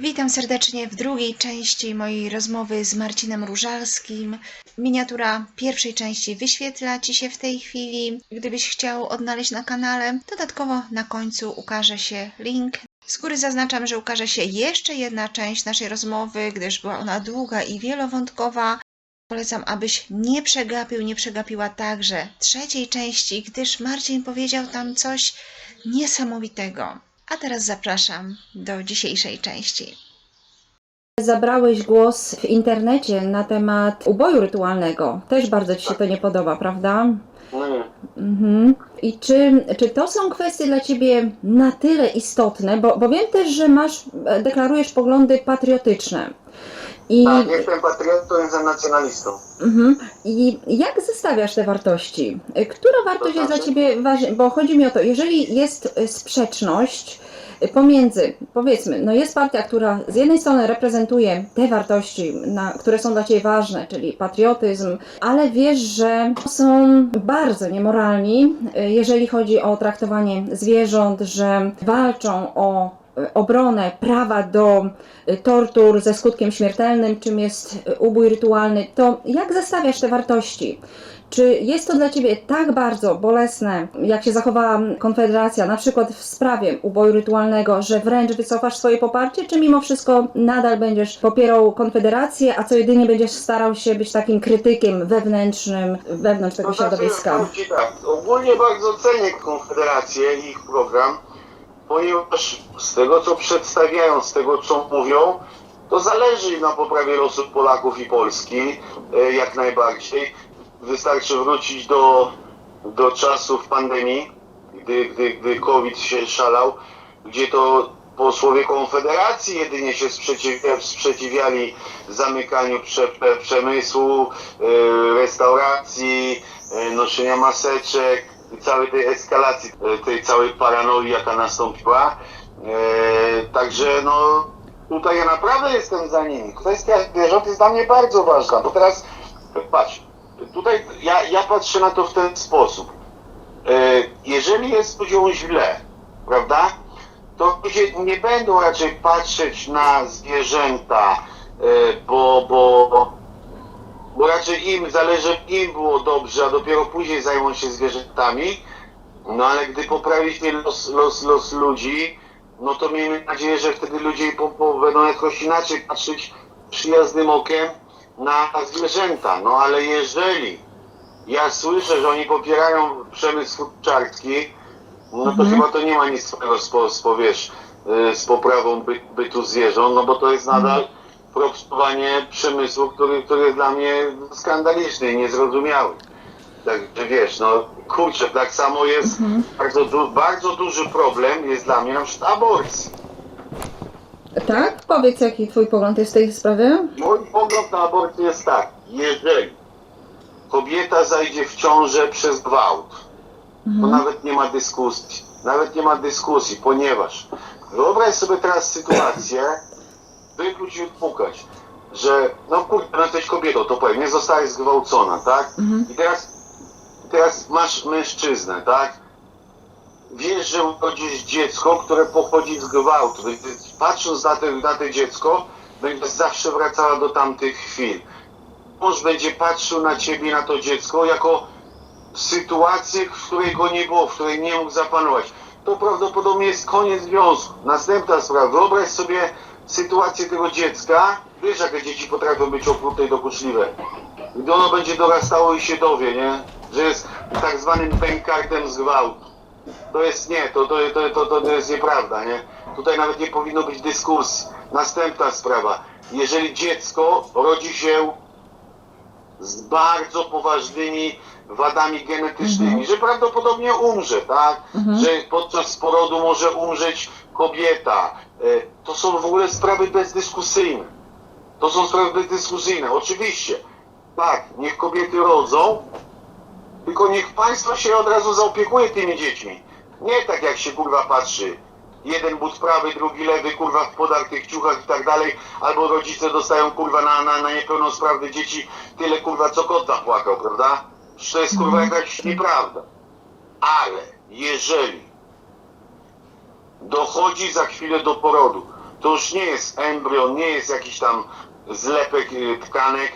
Witam serdecznie w drugiej części mojej rozmowy z Marcinem Różalskim. Miniatura pierwszej części wyświetla Ci się w tej chwili, gdybyś chciał odnaleźć na kanale. Dodatkowo na końcu ukaże się link. Z góry zaznaczam, że ukaże się jeszcze jedna część naszej rozmowy, gdyż była ona długa i wielowątkowa. Polecam, abyś nie przegapił, nie przegapiła także trzeciej części, gdyż Marcin powiedział tam coś niesamowitego. A teraz zapraszam do dzisiejszej części. Zabrałeś głos w internecie na temat uboju rytualnego. Też bardzo Ci się to nie podoba, prawda? Nie. Mhm. I czy, czy to są kwestie dla Ciebie na tyle istotne? Bo, bo wiem też, że masz, e, deklarujesz poglądy patriotyczne. I, Tak, jestem patriotą, jestem nacjonalistą. mhm. I jak zestawiasz te wartości? Która wartość To jest dla znaczy? Ciebie ważna? Bo chodzi mi o to, jeżeli jest sprzeczność pomiędzy, powiedzmy, no jest partia, która z jednej strony reprezentuje te wartości, na, które są dla Ciebie ważne, czyli patriotyzm, ale wiesz, że są bardzo niemoralni, e, jeżeli chodzi o traktowanie zwierząt, że walczą o obronę prawa do e, tortur ze skutkiem śmiertelnym, czym jest e, ubój rytualny, to jak zestawiasz te wartości? Czy jest to dla Ciebie tak bardzo bolesne, jak się zachowała Konfederacja, na przykład w sprawie uboju rytualnego, że wręcz wycofasz swoje poparcie, czy mimo wszystko nadal będziesz popierał Konfederację, a co jedynie będziesz starał się być takim krytykiem wewnętrznym, wewnątrz tego To znaczy, środowiska? tak, ogólnie bardzo cenię Konfederację i ich program, ponieważ z tego co przedstawiają, z tego co mówią, to zależy na poprawie losu Polaków i Polski, e, jak najbardziej. Wystarczy wrócić do, do czasów pandemii, gdy, gdy, gdy COVID się szalał, gdzie to posłowie Konfederacji jedynie się sprzeciwia, sprzeciwiali zamykaniu prze, prze, przemysłu, e, restauracji, e, noszenia maseczek całej tej eskalacji, e, tej całej paranoi, jaka nastąpiła. E, Także no tutaj ja naprawdę jestem za nimi. Kwestia zwierząt jest dla mnie bardzo ważna, bo teraz patrz, tutaj ja, ja patrzę na to w ten sposób. E, Jeżeli jest ludziom źle, prawda, to ludzie nie będą raczej patrzeć na zwierzęta, bo, bo, bo raczej im zależy, im było dobrze, a dopiero później zajmą się zwierzętami. No ale gdy poprawiliśmy los, los, los ludzi, no to miejmy nadzieję, że wtedy ludzie po, po, będą jakoś inaczej patrzeć przyjaznym okiem na zwierzęta. No ale jeżeli ja słyszę, że oni popierają przemysł futrzarski, no to Mhm. chyba to nie ma nic wspólnego z, z, y, z poprawą by, bytu zwierząt, no bo to jest nadal propsowanie przemysłu, który, który jest dla mnie skandaliczny i niezrozumiały. Także wiesz, no kurczę, tak samo jest Mhm. bardzo, du, bardzo duży problem jest dla mnie na przykład aborcji. Tak? Powiedz, jaki Twój pogląd jest w tej sprawie? Mój pogląd na aborcję jest tak, jeżeli kobieta zajdzie w ciążę przez gwałt, to Mhm. nawet nie ma dyskusji. Nawet nie ma dyskusji, ponieważ wyobraź sobie teraz sytuację, wykluć i odpukać, że no kurde, no jesteś kobietą, to powiem, nie zostałeś zgwałcona, tak? Mhm. I teraz, teraz masz mężczyznę, tak? Wiesz, że urodzisz dziecko, które pochodzi z gwałtu. Patrząc na te, na te dziecko, będziesz zawsze wracała do tamtych chwil. Mąż będzie patrzył na ciebie, na to dziecko, jako sytuację, w której go nie było, w której nie mógł zapanować. To prawdopodobnie jest koniec związku. Następna sprawa. Wyobraź sobie sytuację tego dziecka. Wiesz, jakie dzieci potrafią być okrutne i dokuczliwe. Gdy ono będzie dorastało i się dowie, nie? Że jest tak zwanym pękartem z gwałtu. To jest nie, to, to, to, to, to jest nieprawda, nie? Tutaj nawet nie powinno być dyskusji. Następna sprawa. Jeżeli dziecko rodzi się z bardzo poważnymi wadami genetycznymi, Mhm. że prawdopodobnie umrze, tak? Mhm. Że podczas porodu może umrzeć kobieta. E, To są w ogóle sprawy bezdyskusyjne. To są sprawy bezdyskusyjne. Oczywiście, tak, niech kobiety rodzą, tylko niech państwo się od razu zaopiekuje tymi dziećmi. Nie tak jak się kurwa patrzy. Jeden but prawy, drugi lewy, kurwa w podartych ciuchach i tak dalej, albo rodzice dostają kurwa na, na, na niepełnosprawne dzieci tyle kurwa co kot zapłakał, prawda? To jest kurwa jakaś nieprawda. Ale jeżeli dochodzi za chwilę do porodu, to już nie jest embrion, nie jest jakiś tam zlepek y, tkanek,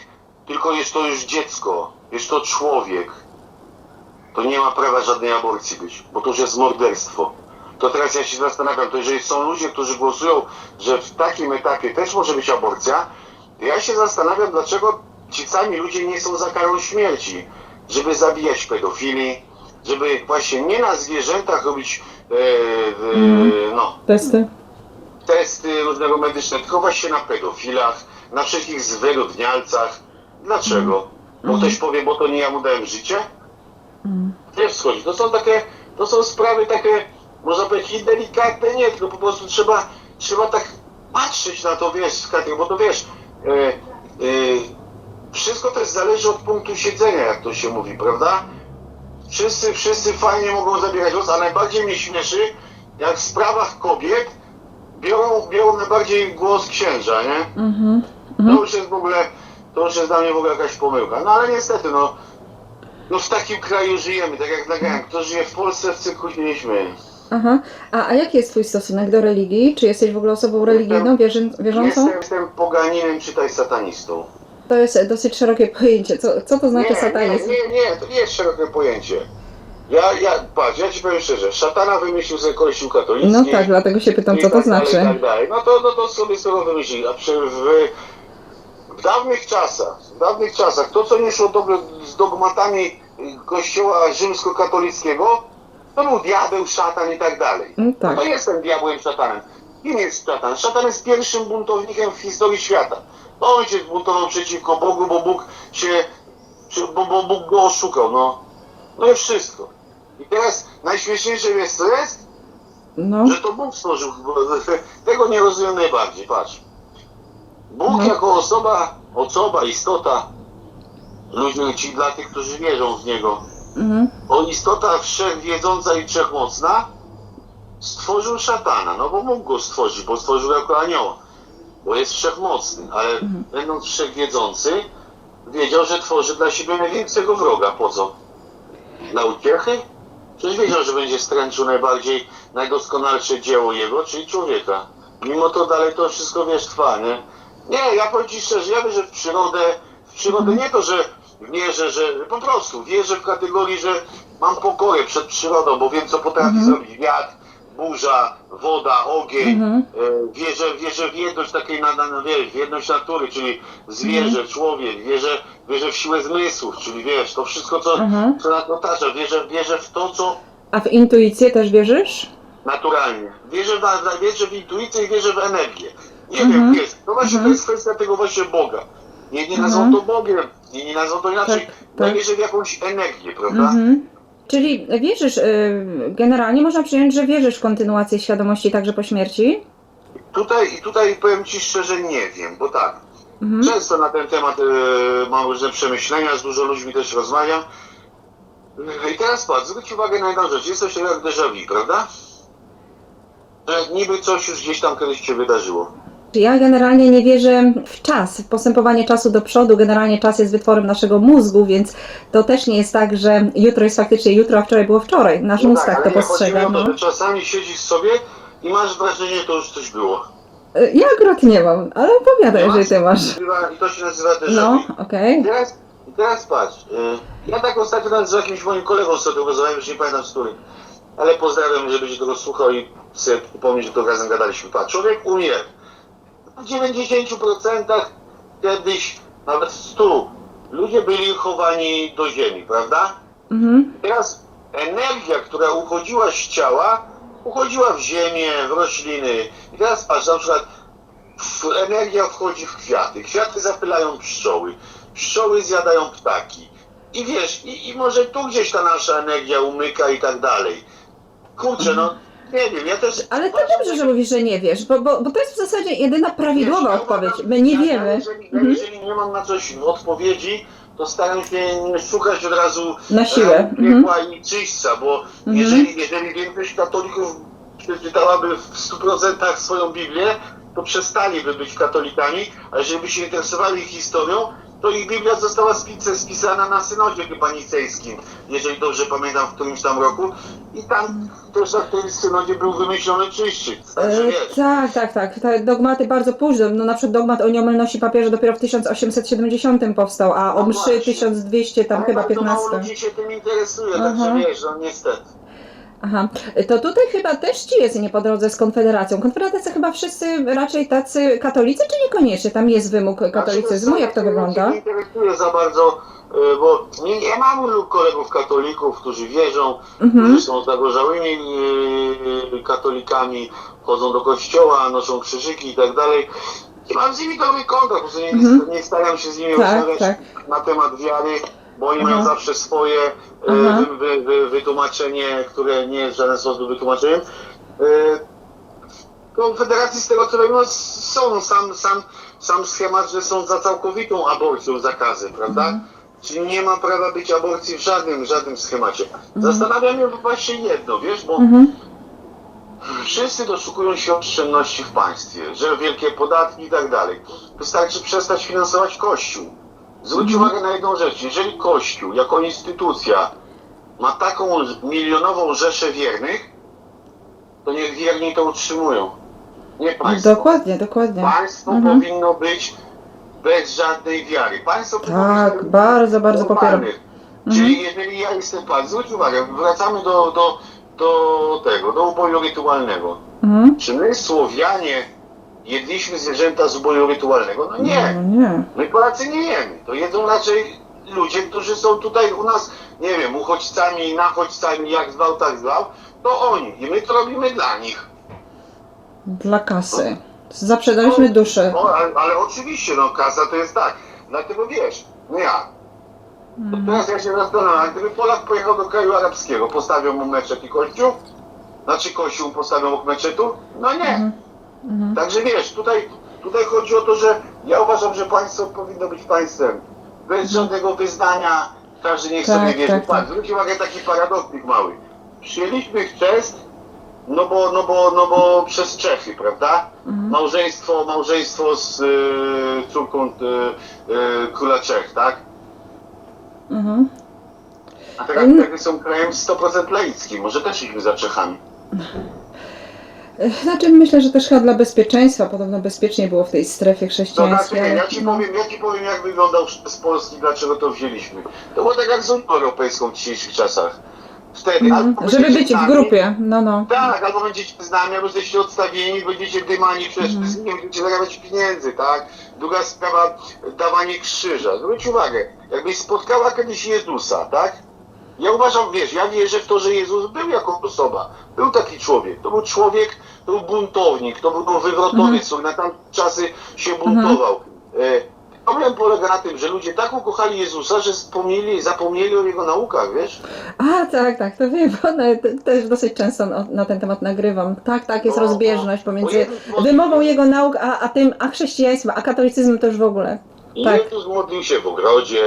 tylko jest to już dziecko, jest to człowiek. To nie ma prawa żadnej aborcji być, bo to już jest morderstwo. To teraz ja się zastanawiam, to jeżeli są ludzie, którzy głosują, że w takim etapie też może być aborcja, to ja się zastanawiam, dlaczego ci sami ludzie nie są za karą śmierci, żeby zabijać pedofili, żeby właśnie nie na zwierzętach robić e, e, Mhm. no, Testy. testy różnego medyczne, tylko właśnie na pedofilach, na wszystkich zwyrodnialcach. Dlaczego? Bo Mhm. ktoś powie, bo to nie ja mu dałem życie? Mhm. Wiesz, schodzi. To są takie, to są sprawy takie, można powiedzieć, i delikatne, nie, tylko po prostu trzeba, trzeba tak patrzeć na to, wiesz, Katry, bo to wiesz, e, e, wszystko też zależy od punktu siedzenia, jak to się mówi, prawda? Wszyscy, wszyscy fajnie mogą zabierać głos, a najbardziej mnie śmieszy, jak w sprawach kobiet biorą, biorą najbardziej głos księża, nie? Mhm. To Mhm. już jest w ogóle, to już jest dla mnie w ogóle jakaś pomyłka. No ale niestety, no, no w takim kraju żyjemy, tak jak nagrałem. Kto żyje w Polsce, w cyrku się nie śmieje. Aha. A, a jaki jest twój stosunek do religii? Czy jesteś w ogóle osobą religijną, wierzy, wierzącą? Jestem, jestem poganinem, czytaj satanistą. To jest dosyć szerokie pojęcie. Co, co to znaczy satanizm? Nie, nie, nie, to nie jest szerokie pojęcie. Ja, ja, patrz, ja ci powiem szczerze, szatana wymyślił sobie kościół katolicki. No tak, dlatego się pytam, i co to tak dalej, i znaczy. tak dalej. No to, no to sobie sobie wymyślili. A przy, w, w dawnych czasach, w dawnych czasach, to co nie szło dobrze z dogmatami kościoła rzymskokatolickiego, to był diabeł, szatan i tak dalej. No tak. No to jestem diabłem, szatanem. Kim jest szatan? Szatan jest pierwszym buntownikiem w historii świata. To on się zbuntował przeciwko Bogu, bo Bóg się, bo, bo Bóg go oszukał, no. No i wszystko. I teraz najśmieszniejsze jest co jest? No. że to Bóg stworzył. Tego nie rozumiem najbardziej, patrz. Bóg No. jako osoba, osoba, istota, ludzie ci dla tych, którzy wierzą w Niego, Mhm. o istota wszechwiedząca i wszechmocna, stworzył szatana, no bo mógł go stworzyć, bo stworzył jako anioła, bo jest wszechmocny, ale Mhm. będąc wszechwiedzący, wiedział, że tworzy dla siebie największego wroga. Po co? Dla uciechy? Przecież wiedział, że będzie stręczył najbardziej, najdoskonalsze dzieło jego, czyli człowieka. Mimo to dalej to wszystko, wiesz, trwa, nie? Nie, ja powiem Ci szczerze, ja wierzę w przyrodę, w przyrodę nie to, że wierzę, że po prostu wierzę w kategorii, że mam pokoję przed przyrodą, bo wiem, co potrafi Mhm. zrobić wiatr, burza, woda, ogień. Mhm. E, Wierzę, wierzę w jedność takiej, na, na, wiesz, w jedność natury, czyli zwierzę, człowiek, wierzę, wierzę w siłę zmysłów, czyli wiesz, to wszystko, co, Mhm. co nas otacza, wierzę, wierzę w to, co A w intuicję też wierzysz? naturalnie. Wierzę w, wierzę w intuicję i wierzę w energię. Nie Mhm. wiem, jest. To właśnie Mhm. to jest kwestia tego właśnie Boga. Nie, nie nazwą Mhm. to Bogiem, nazwą to inaczej. Tak, tak. wierzę w jakąś energię, prawda? Mhm. Czyli wierzysz, y, generalnie można przyjąć, że wierzysz w kontynuację świadomości także po śmierci? Tutaj, I tutaj powiem Ci szczerze, nie wiem, bo tak, Mhm. Często na ten temat e, mam różne przemyślenia, z dużo ludźmi też rozmawiam. E, I teraz patrz, zwróć uwagę na jedną rzecz. Jest coś takiego jak déjà vu, prawda? Że niby coś już gdzieś tam kiedyś się wydarzyło. Ja generalnie nie wierzę w czas, w postępowanie czasu do przodu. Generalnie czas jest wytworem naszego mózgu, więc to też nie jest tak, że jutro jest faktycznie jutro, a wczoraj było wczoraj. Nasz mózg tak to nie, chodzi postrzega. mi o to, No. że czasami siedzisz sobie i masz wrażenie, że to już coś było. Y, Ja akurat nie mam, ale opowiadaj, jeżeli masz? ty masz. I to się nazywa déjà No, okej. I teraz, teraz patrz, y, ja tak ostatnio nawet z jakimś moim kolegą sobie rozmawiałem, już nie pamiętam z którym, ale pozdrawiam, żebyś tego słuchał i sobie upomnieć, że to razem gadaliśmy. Patrz, człowiek umie. W 90% kiedyś, nawet 100, ludzie byli chowani do ziemi, prawda? Mhm. Teraz energia, która uchodziła z ciała, uchodziła w ziemię, w rośliny. I teraz patrz, na przykład energia wchodzi w kwiaty. Kwiaty zapylają pszczoły. Pszczoły zjadają ptaki. I wiesz, i, i może tu gdzieś ta nasza energia umyka i tak dalej. Kurczę, no nie wiem, ja też... Ale to dobrze, że mówisz, że nie wiesz, bo, bo, bo to jest w zasadzie jedyna prawidłowa Wiesz, ja odpowiedź. uważam- My nie ja, Ja wiemy. jeżeli, ja Mhm. jeżeli nie mam na coś odpowiedzi, to staram się nie szukać od razu Na siłę. e, Mhm. piekła i czyśćca, bo Mhm. jeżeli, jeżeli większość katolików przeczytałaby w 100% swoją Biblię, to przestaliby być katolikami, a jeżeli by się interesowali historią, to ich Biblia została spisana na synodzie chyba nicejskim, jeżeli dobrze pamiętam, w którymś tam roku. I tam też na tym synodzie był wymyślony. Także E, wiesz, tak, tak, tak. Te dogmaty bardzo późno. No, na przykład dogmat o nieomylności papieża dopiero w 1870 powstał, a o No mszy właśnie. 1200 tam ale chyba bardzo mało 15. ludzi się tym interesuje, Aha. także wiesz, no niestety. Aha, to tutaj chyba też ci jest nie po drodze z Konfederacją. Konfederacja chyba wszyscy raczej tacy katolicy, czy niekoniecznie? Tam jest wymóg katolicyzmu, Znaczy, jak to wygląda? nie interesuję za bardzo, y, bo nie, ja mam wielu kolegów katolików, którzy wierzą, Mhm. którzy są zagorzałymi y, katolikami, chodzą do kościoła, noszą krzyżyki i tak dalej. I mam z nimi dobry kontakt, nie, Mhm. nie staram się z nimi Tak, rozmawiać tak. na temat wiary, bo oni mają zawsze swoje y, Aha. wy, wy, wy, wytłumaczenie, które nie jest w żaden sposób wytłumaczeniem. Y, Konfederacji z tego co wiem, no, są sam, sam, sam schemat, że są za całkowitą aborcją zakazy, prawda? Mhm. Czyli nie ma prawa być aborcji w żadnym, żadnym schemacie. Zastanawia mnie właśnie jedno, wiesz, bo Mhm. wszyscy doszukują się oszczędności w państwie, że wielkie podatki i tak dalej. Wystarczy przestać finansować Kościół. Zwróć Mhm. uwagę na jedną rzecz. Jeżeli Kościół jako instytucja ma taką milionową rzeszę wiernych, to niech wierni to utrzymują. Nie państwo. Dokładnie, dokładnie. Państwo Mhm. powinno być bez żadnej wiary. Państwo powinno Tak, być bardzo, bardzo popieram. normalnych. Czyli jeżeli ja jestem pan, zwróć uwagę, wracamy do, do, do tego, do uboju rytualnego. Mhm. Czy my Słowianie jedliśmy zwierzęta z uboju rytualnego? No nie. No nie. My Polacy nie jemy. To jedzą raczej ludzie, którzy są tutaj u nas, nie wiem, uchodźcami, nachodźcami, jak zwał, tak zwał. To oni. I my to robimy dla nich. Dla kasy. Zaprzedaliśmy duszę. No, ale, ale oczywiście, no kasa to jest tak. Dlatego wiesz, no ja. To teraz ja się zastanawiam, gdyby Polak pojechał do kraju arabskiego, postawią mu meczet i kościół? Znaczy kościół postawią obok meczetu? No nie. Mhm. Mhm. Także wiesz, tutaj, tutaj chodzi o to, że ja uważam, że państwo powinno być państwem bez żadnego wyznania, każdy niech Tak, sobie wierzy. tak, Tak, Zwróć uwagę taki paradoksik mały. Przyjęliśmy chrzest, no bo, no bo, no bo przez Czechy, prawda? Mhm. Małżeństwo, małżeństwo z y, córką y, y, króla Czech, tak? Mhm. A teraz. Czechy są krajem 100% laickim, może też idźmy za Czechami. Znaczy myślę, że też chyba dla bezpieczeństwa, podobno bezpiecznie było w tej strefie chrześcijańskiej. nie, ale- ja ci powiem, ja ci powiem jak wyglądał z Polski, dlaczego to wzięliśmy. To było tak jak z Unią Europejską w dzisiejszych czasach. Wtedy albo Żeby być w grupie, no no. Tak, albo będziecie z nami, albo jesteście odstawieni, będziecie dymani przez nie będziecie zarabiać pieniędzy, tak? Druga sprawa, dawanie krzyża. Zwróć uwagę, jakbyś spotkała kiedyś Jezusa, tak? Ja uważam, wiesz, ja wierzę w to, że Jezus był jako osoba. Był taki człowiek. To był człowiek, to był buntownik, to był wywrotowiec, który na tamte czasy się buntował. E, Problem polega na tym, że ludzie tak ukochali Jezusa, że zapomnieli, zapomnieli o jego naukach, wiesz? A tak, tak, to wiem, bo nawet też dosyć często na, ten temat nagrywam. Tak, tak, jest No, rozbieżność no, pomiędzy Jezus- wymową jego nauk, a, a tym, a chrześcijaństwem, a katolicyzmem to już w ogóle. I Tak. Jezus modlił się w ogrodzie,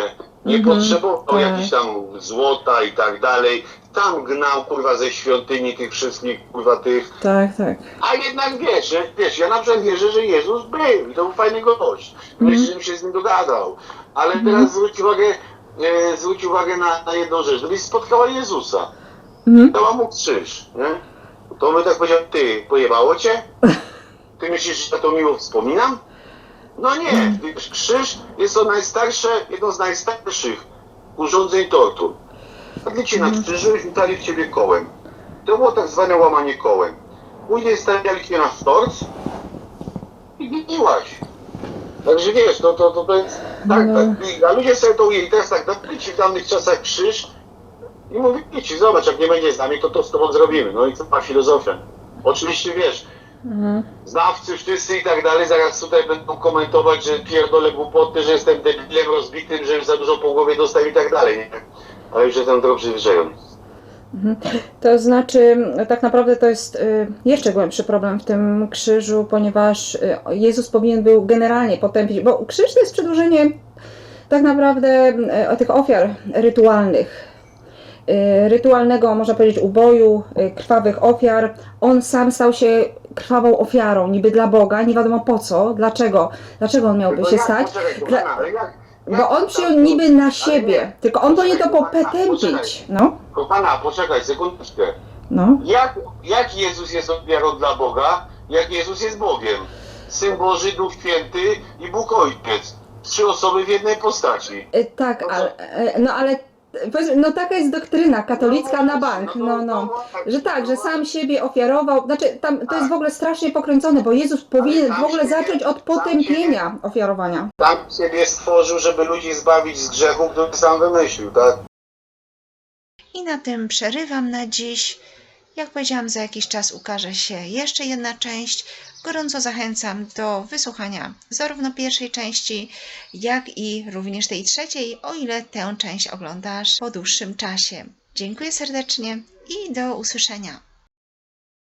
nie Mhm, potrzebował tak. jakichś tam złota i tak dalej. Tam gnał kurwa ze świątyni tych wszystkich kurwa tych. Tak, tak. A jednak wiesz, wiesz, ja na przykład wierzę, że Jezus był i to był fajny gość. Myślę, żebym się z nim dogadał. Ale Mhm. teraz zwróć uwagę, e, zwróć uwagę na, na jedną rzecz. Gdybyś spotkała Jezusa, Mhm. dała mu krzyż, nie? To by tak powiedział, ty, pojebało cię? Ty myślisz, że ja to miło wspominam? No nie, wiesz, krzyż jest to najstarsze, jedno z najstarszych urządzeń tortur. Padli cię na krzyżu i rzucali w ciebie kołem. To było tak zwane łamanie kołem. Później stawiali cię na sztorc i gniłaś. Także wiesz, to, to, to, to jest tak, No. tak. I- A ludzie sobie to ujęli teraz tak, dali ci w dawnych czasach krzyż i mówili ci, zobacz, jak nie będzie z nami, to to z tobą zrobimy. No i to ma filozofia. Oczywiście wiesz, Mhm. znawcy wszyscy i tak dalej, zaraz tutaj będą komentować, że pierdolę głupoty, że jestem debilem rozbitym, że za dużo po głowie dostałem i tak dalej? Ale już jestem trochę przyzwyczajony. To znaczy, tak naprawdę to jest y, jeszcze głębszy problem w tym krzyżu, ponieważ y, Jezus powinien był generalnie potępić, bo krzyż to jest przedłużenie tak naprawdę y, tych ofiar rytualnych. Y, Rytualnego, można powiedzieć, uboju, y, krwawych ofiar. On sam stał się krwawą ofiarą, niby dla Boga, nie wiadomo po co, dlaczego, dlaczego on miałby się jak, stać. Poczekaj, Dla- kochana, ale jak, Bo on przyjął niby na siebie, tylko on powinien to popetępić. No, Kochana, poczekaj sekundeczkę. no. Jak, jak Jezus jest ofiarą dla Boga, jak Jezus jest Bogiem? Syn Boży, Duch Święty i Bóg Ojciec. Trzy osoby w jednej postaci. E, Tak, ale, no ale no taka jest doktryna katolicka na bank, no, no. Że tak, że sam siebie ofiarował, znaczy tam to jest w ogóle strasznie pokręcone, bo Jezus powinien w ogóle zacząć od potępienia ofiarowania. Tam siebie stworzył, żeby ludzi zbawić z grzechu, który sam wymyślił, tak? I na tym przerywam na dziś. Jak powiedziałam, za jakiś czas ukaże się jeszcze jedna część. Gorąco zachęcam do wysłuchania zarówno pierwszej części, jak i również tej trzeciej, o ile tę część oglądasz po dłuższym czasie. Dziękuję serdecznie i do usłyszenia.